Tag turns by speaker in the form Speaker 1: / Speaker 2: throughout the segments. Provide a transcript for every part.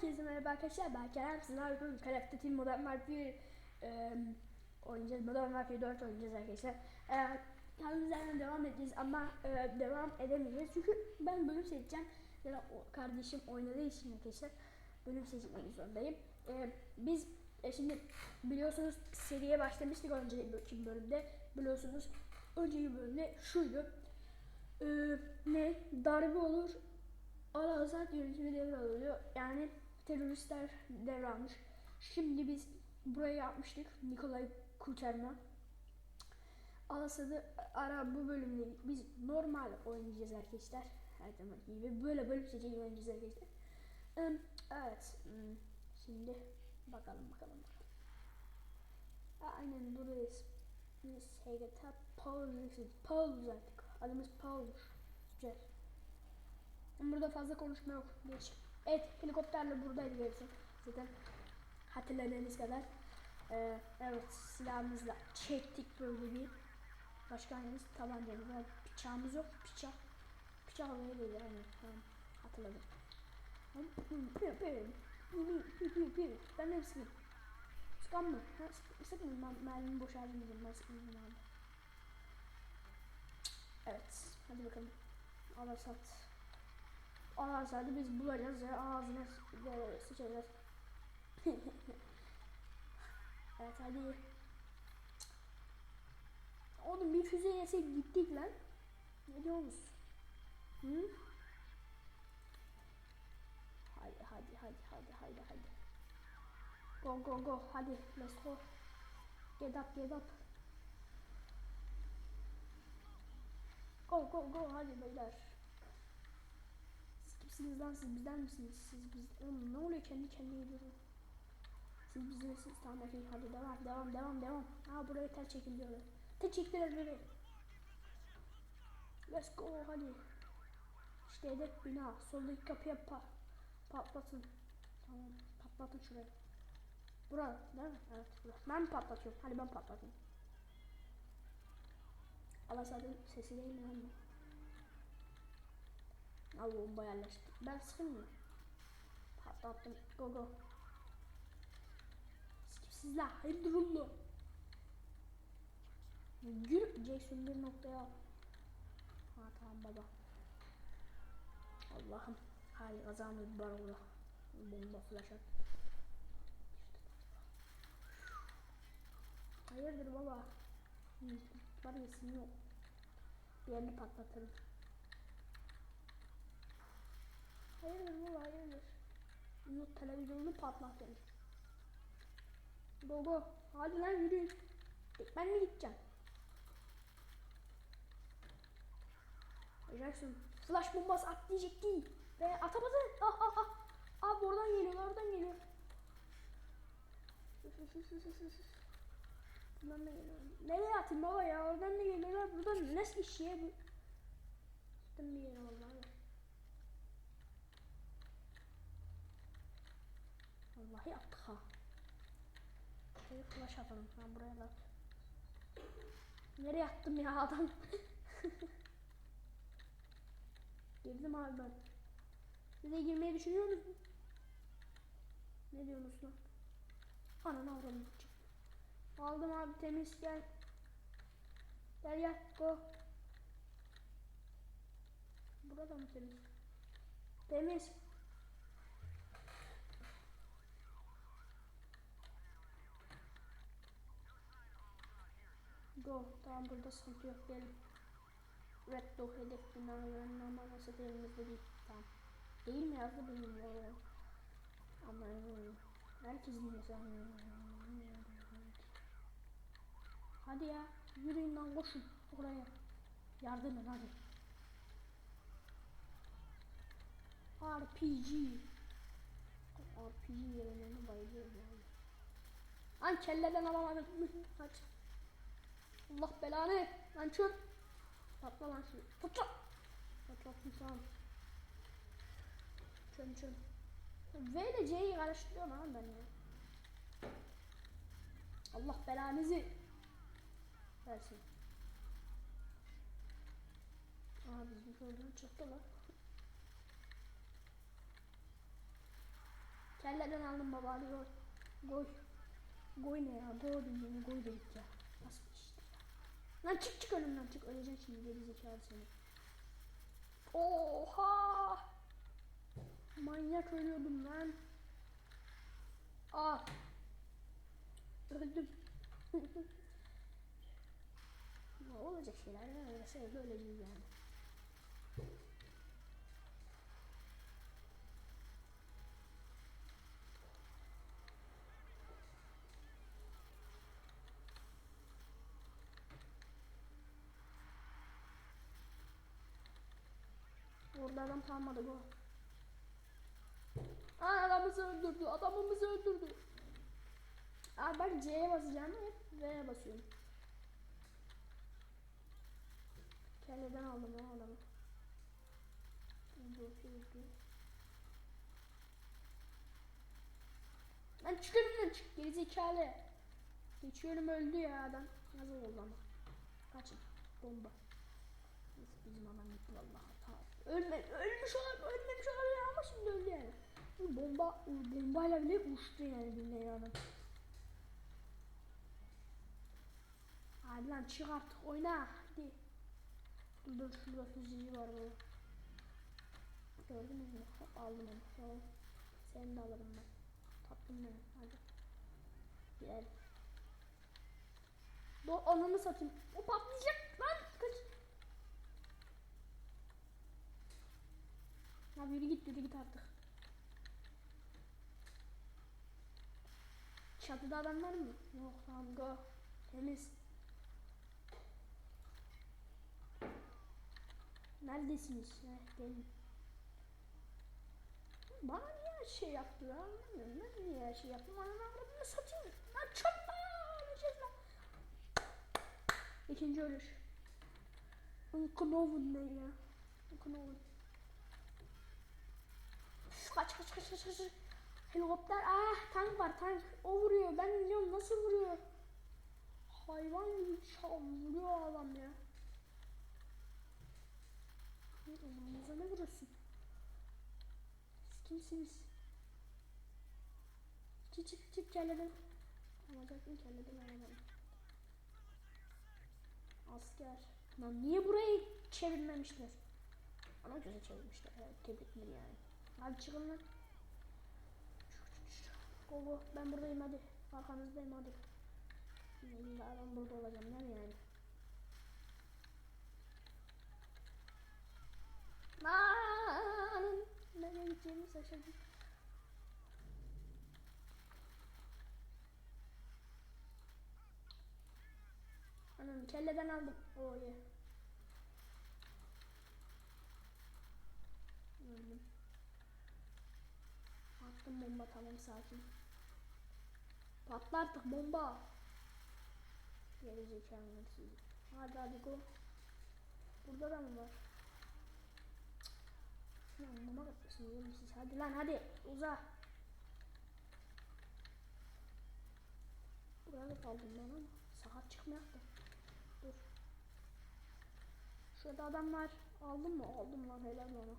Speaker 1: Herkese merhaba arkadaşlar. Ben Kerem. Sizler bugün Call of Duty Modern Warfare e, oynayacağız. Modern Warfare 4 oynayacağız arkadaşlar. E, yerden devam edeceğiz ama e, devam edemeyeceğiz. Çünkü ben bölüm seçeceğim. Ya o kardeşim oynadığı için arkadaşlar bölüm seçmek zorundayım. E, biz e, şimdi biliyorsunuz seriye başlamıştık önceki bölümde. Biliyorsunuz önceki bölümde şuydu. E, ne? Darbe olur Al Azad yönetimi devralıyor. Yani teröristler devralmış. Şimdi biz buraya yapmıştık. Nikolay kurtarma. Al Asad'ı ara bu bölümde biz normal oynayacağız arkadaşlar. Her zaman gibi böyle bölüm seçeneği oynayacağız arkadaşlar. Evet. hmm, Şimdi bakalım bakalım. Aynen buradayız. Biz Hegata Paul'uz. Artık. Adımız Paul'dur. Güzel. Burada fazla konuşma yok. Geç. Evet helikopterle buradaydı gerisi. Zaten hatırladığınız kadar. Ee, evet silahımızla çektik böyle bir. Başka hangimiz tabancamız var. Bıçağımız yok. Bıçak. Bıçak oraya değil yani. Tamam. Hatırladım. Ben de sıkayım. Sıkan mı? Ha, sık, sıkmayayım ben mermimi boşaltmayacağım. Ben sıkmayayım abi. Evet. Hadi bakalım. Al Ağzını biz bulacağız ya ağzına sıçacağız. evet hadi. Oğlum bir füze yesek gittik lan. Ne diyorsunuz? Hı? Hadi hadi hadi hadi hadi hadi. Go go go hadi let's go. Get up get up. Go go go hadi beyler. Siz kimsiniz lan siz bizden misiniz? Siz biz Oğlum ne oluyor kendi kendine gidiyorum. Siz bizden misiniz? Tamam efendim hadi devam devam devam devam. Ha buraya tel çekil diyorlar. Tel çektiler böyle. Let's go hadi. İşte hedef bina. Soldaki kapıya pa patlatın. Tamam patlatın şurayı. Bura değil mi? Evet bura. Ben patlatıyorum? Hadi ben patlatayım. Alasadın sesi değil mi? Al bomba yerleştir. Ben sıkayım mı? Patlattım. Go go. Sikipsizler. Hayır durumlu. Gül Jason bir noktaya al. Ha tamam baba. Allah'ım. Hayır kazandı bir bar orada. Bomba flash at. Hayırdır baba? Var yesin yok. Bir yerini patlatırım. Hayırdır baba hayırdır. Yok televizyonunu patlat demiş. Go go. Hadi lan yürüyün. Ben mi gideceğim? Jackson flash bombası at diyecekti. Ve atamadı. Ah ah ah. Abi oradan geliyor oradan geliyor. Buradan da geliyor. Nereye atayım baba ya? Oradan da geliyorlar. Buradan nasıl iş ya bu? Gittim bir yere vallahi. Vallahi attık ha. Şöyle flash atalım. Ha buraya da. Nereye attım ya adam? Girdim abi ben. Siz de girmeyi düşünüyor musun? Ne diyorsunuz lan? Ananı avradım. Aldım abi temiz gel. Gel gel go. Burada mı temiz? Temiz. Go. Tamam burada sıkıntı yok. Gelin. Red Dog hedef binalarının ama nasıl elimizde değil. Tamam. Değil mi yazdı ya. Ama herkesin mesela. Hadi ya. Yürüyün lan koşun. Oraya. Yardım edin hadi. RPG. RPG yerine bayılıyorum yani. An kelleden alamadım. Aç. Allah belanı. Lan çöp. Patla lan şu. Patla. Patlattım tamam. Çön çön. V ile C'yi karıştırıyorum ha ben ya. Allah belanızı versin. Aa bizim oradan çıktı lan. Kelleden aldım baba hadi gol. Gol. Gol ne ya? Gol diyeceğim. Gol dedik ya. Nasıl bir işte ya. Lan çık çık önümden çık. Öleceksin şimdi geri zekalı seni. Oha! Manyak ölüyordum lan. Aa! Öldüm. ne olacak şeyler ya. Öyle şey böyle yani. Orada adam kalmadı bu. Aa adamımızı öldürdü. Adamımızı öldürdü. Aa ben C'ye basacağım hep V'ye basıyorum. Kelleden aldım o adamı. Öldü. Lan çık gerizekalı. Geçiyorum öldü ya adam. Nasıl oldu ama. Kaçın. Bomba. Bizim adam gitti vallahi. Tamam. Ölme, ölmüş olabilir, ölmemiş olabilir ama şimdi öldü yani. Bu bomba, bombayla bile uçtu yani dinleyen adam. Hadi lan çık artık oyna. Hadi. Dur şurada füzeci var bu. Gördünüz mü? Hop aldım onu. Tamam. Seni de alırım ben. Tatlım benim. Hadi. Gel. Bu ananı satayım. O patlayacak lan. Kaç. Abi yürü git yürü git artık. Çatıda adam var mı? Yok tamam go. Temiz. Neredesiniz? Heh, gelin. Bana niye her şey yaptı ya? Anlamıyorum. Ben niye her şey yaptım? Ananı avradını satayım. Lan çatla! Öleceğiz lan. İkinci ölüş. Unkonovun ne ya? Kaç kaç kaç. Helikopter ah tank var tank. O vuruyor. Ben biliyorum nasıl vuruyor. Hayvan gibi vuruyor adam ya. Amanıza ne vuruyorsun? Siz kimsiniz? Çık çık çık kelleden. Alacaktım kelleden alamadım. Asker. Lan niye burayı çevirmemişler? Ama göze çevirmişler. Tebrikler yani. Hadi çıkın lan. Go go. Ben buradayım hadi. Arkanızdayım hadi. İlla ben burada olacağım mi yani? Lan! Nereye gideceğimi şaşırdım. Anam kelleden aldım. Oh yeah. Öldüm. Attım bomba tamam sakin. Patla artık bomba. Geri zekalı sizi. Hadi hadi go. Burada da mı var? Lan oğlum siz. Hadi lan hadi uza. Buraya da kaldım ben ama sakat çıkmıyor. Dur. Şurada adam var. Aldın mı? Aldım lan helal ona.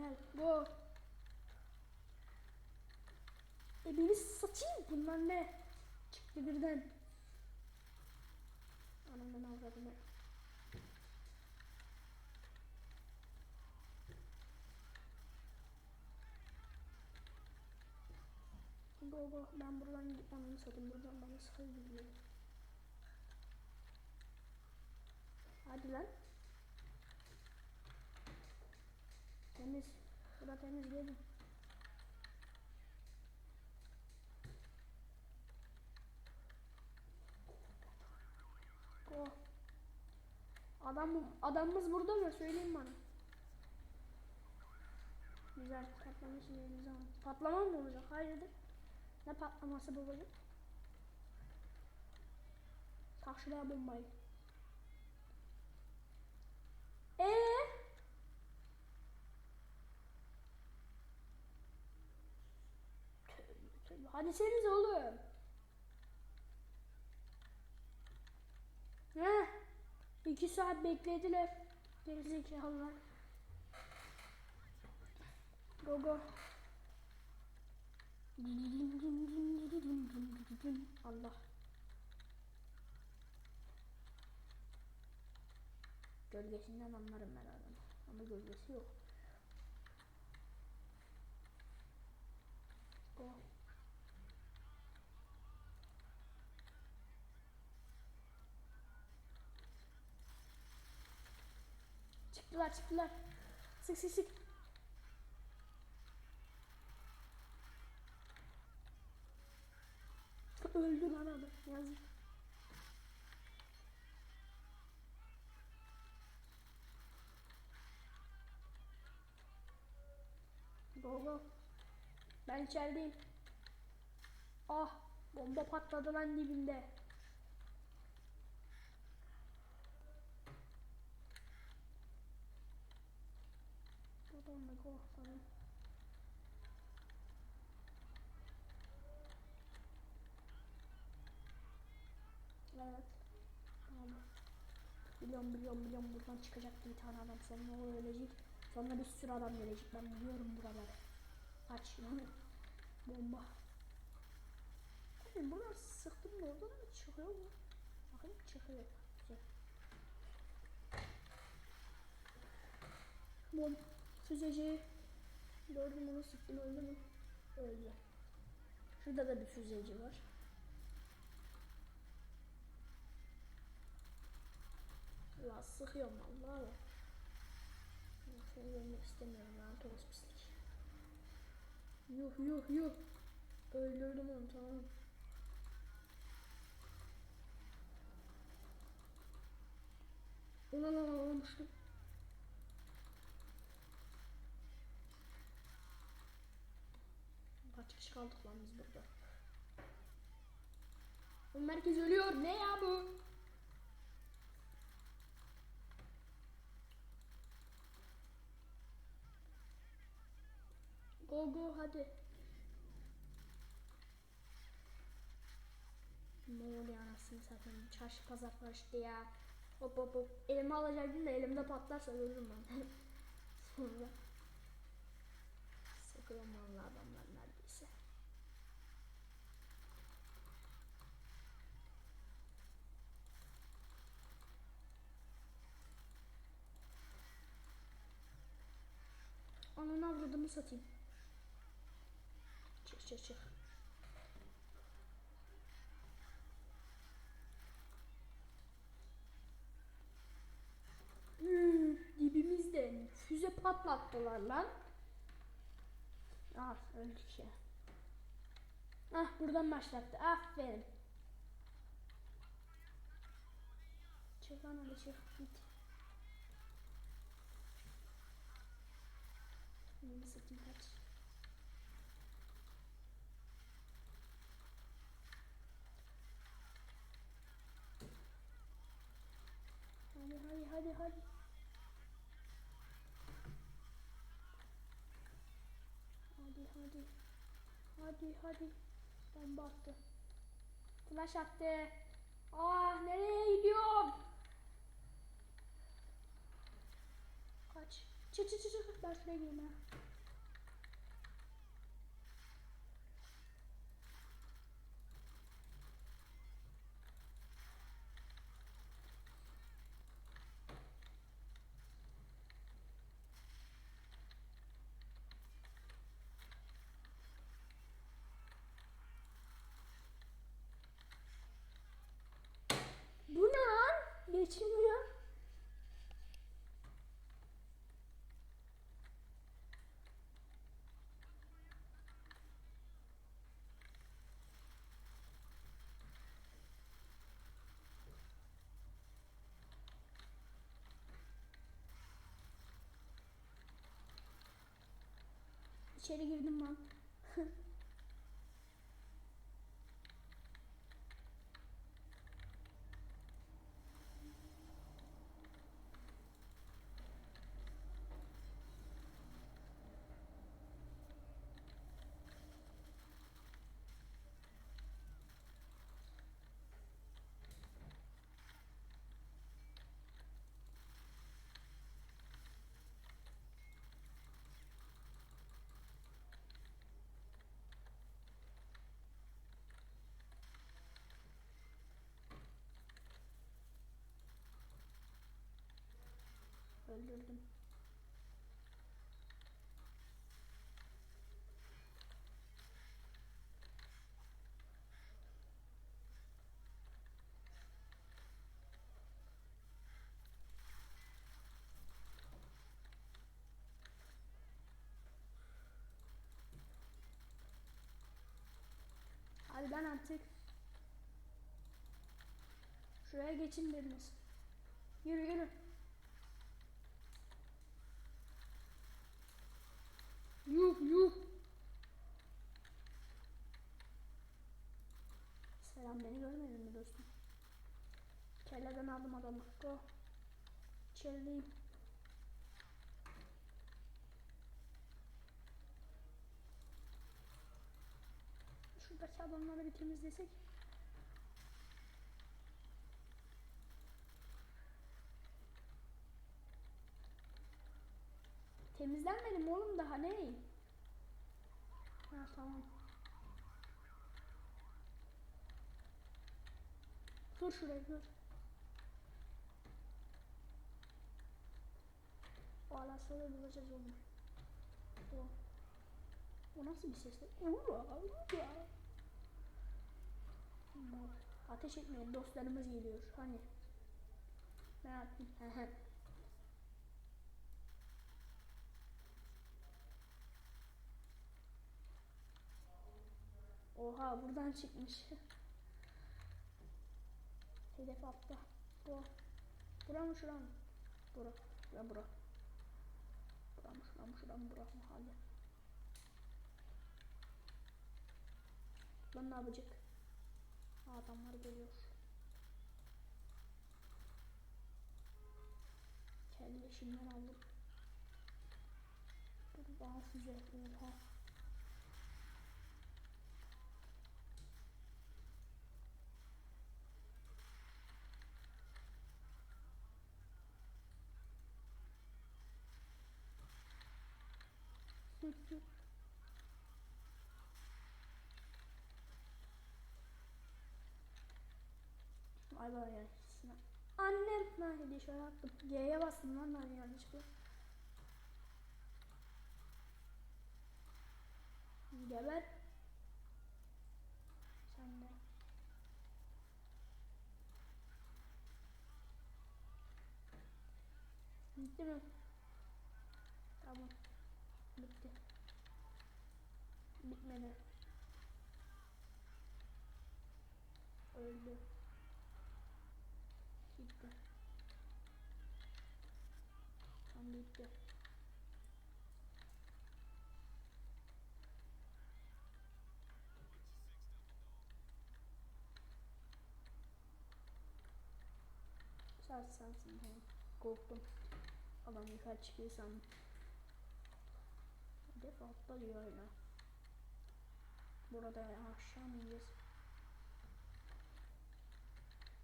Speaker 1: Güzel. Bu. E beni satayım. Bunlar ne? Çıktı birden. Anamdan avradım. Go go. Ben buradan gidip anamı satayım. Buradan bana sıkı gidiyor. Hadi lan. Temiz. Bura temiz gelin. Go. Adam, adamımız burada mı? Söyleyin bana. Güzel. Patlamış yerimiz ama. Patlama mı olacak? Hayırdır? Ne patlaması babacığım? Tak şuraya bombayı. Eee? Hadi seniz oğlum. İki saat beklediler. Gerizekalılar. Go go. Allah. Gölgesinden anlarım ben adamı. Ama gölgesi yok. Go. Çıktılar çıktılar. Sık sık sık. Öldü lan adam. Yazık. Go go. Ben içerideyim. Ah bomba patladı lan dibinde. Go. Tamam. Evet. Tamam. Biliyorum biliyorum biliyorum buradan çıkacak bir tane adam sonra o ölecek. Sonra bir sürü adam gelecek ben biliyorum buraları. Kaç lan. Bomba. Bakın bunlar sıktım da oradan mı çıkıyor mu? Bakın çıkıyor. Güzel. Bom. Füzeci. Gördüm onu sıktım öldü mü? Öldü. Şurada da bir füzeci var. Ya sıkıyorum vallahi ya. Seni görmek istemiyorum lan toz pislik. Yuh yuh yuh. Öldürdüm onu tamam. Ulan lan olmuştum. Kaç kaldık lan biz burada? Oğlum herkes ölüyor. Ne ya bu? Go go hadi. Ne oluyor anasını satayım. Çarşı pazar karıştı ya. Hop hop hop. Elime alacaktım da elimde patlarsa ölürüm ben. Sonra. Sıkıyorum vallahi adamlar Ananı avradımı satayım. Çık çık çık. Hmm, dibimizde füze patlattılar lan. Ah öldük ya. Ah buradan başlattı. Aferin. Çık lan hadi çık. Git. Bunu satayım kaç. Hadi hadi hadi hadi. Hadi hadi. Hadi hadi. Bomba attı. Flash attı. Ah nereye gidiyorum? Kaç. Çık çık çık. Ben. Bu ne lan? Geçilmiyor. İçeri girdim lan. öldürdüm. Hadi ben artık şuraya geçin biriniz. Yürü yürü. Yuh yuh. Selam beni görmedin mi dostum? Kelleden aldım adamı. Go. İçerideyim. Şuradaki adamları bir temizlesek. Temizlenmedim oğlum daha ne? Ha tamam. Dur şuraya dur. O alasları bulacağız onu. O. O nasıl bir ses? Ateş etmeyin dostlarımız geliyor. Hani? Ben attım. Oha buradan çıkmış. Hedef attı. Bu. Bura mı şura mı? Bura. Bura bura. Bura mı şura mı mı bura mı? Hadi. Lan ne yapacak? Adamlar geliyor. Kelle şimdiden aldım. Dur daha füze. Oha. Hı hı. Ay bana ya. Annem. Hediye şöyle attım. G'ye bastım lan ben yanlışlıkla. Geber. Sen de. Bitti mi? Tamam. Bitti. Bitmedi. Öldü. Bitti. Tam bitti. Sadece sensin. Tamam. Korktum. Adam yukarı çıkıyor sandım. Diyor hala. Burada aşağı mı ineceğiz?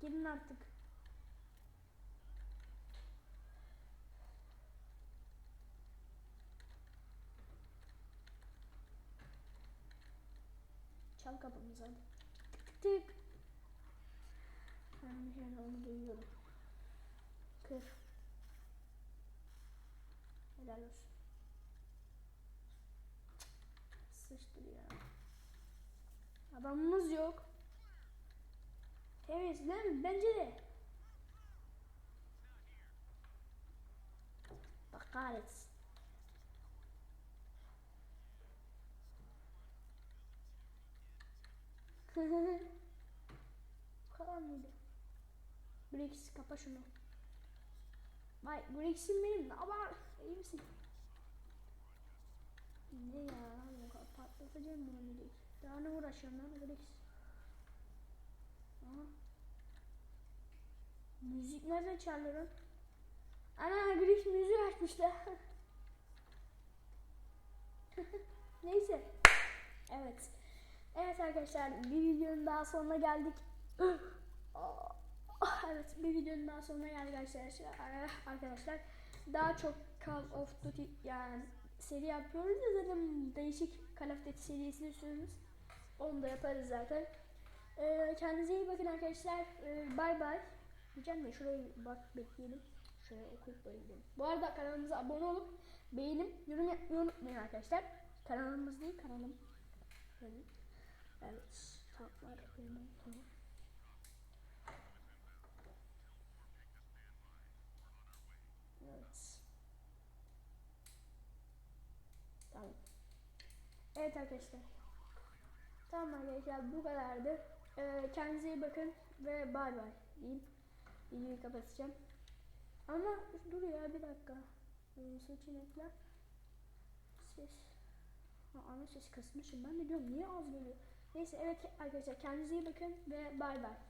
Speaker 1: Gidin artık. Çal kapımızı hadi. Tık tık. Ben yani onu duyuyorum. Kır. Helal olsun. Sıçtır ya. Adamımız yok. Evet lan bence de. Bak kahretsin. Bu kadar mıydı? Brix kapa şunu. Vay Brix'im benim ne haber? İyi misin? Ne ya? Patlatacağım bunu Brix. Daha ne uğraşıyorum lan Brix? Aha. Müzik nereden çalıyor? Ana Brix müzik açmışlar. Neyse. Evet. Evet arkadaşlar bir videonun daha sonuna geldik. evet bir videonun daha sonuna geldik arkadaşlar. Arkadaşlar daha çok Call of Duty yani seri yapıyoruz ya zaten değişik Call of Duty serisini istiyorsunuz. Onu da yaparız zaten. Ee, kendinize iyi bakın arkadaşlar. Ee, bye bye. Diyeceğim de şuraya bak bekleyelim. Şöyle okuyup böyle. Bu arada kanalımıza abone olup beğenip yorum yapmayı unutmayın arkadaşlar. Kanalımız değil kanalım. Şöyle. Evet. Tatlar. Tamam. Evet. Tamam. Evet arkadaşlar. Tamam arkadaşlar bu kadardı. Ee, kendinize iyi bakın ve bay bay diyeyim. Videoyu kapatacağım. Ama dur ya bir dakika. Ee, seçenekler. Ses. Ha, ana ses kısmışım. Ben de diyorum niye az geliyor. Neyse evet arkadaşlar kendinize iyi bakın ve bay bay.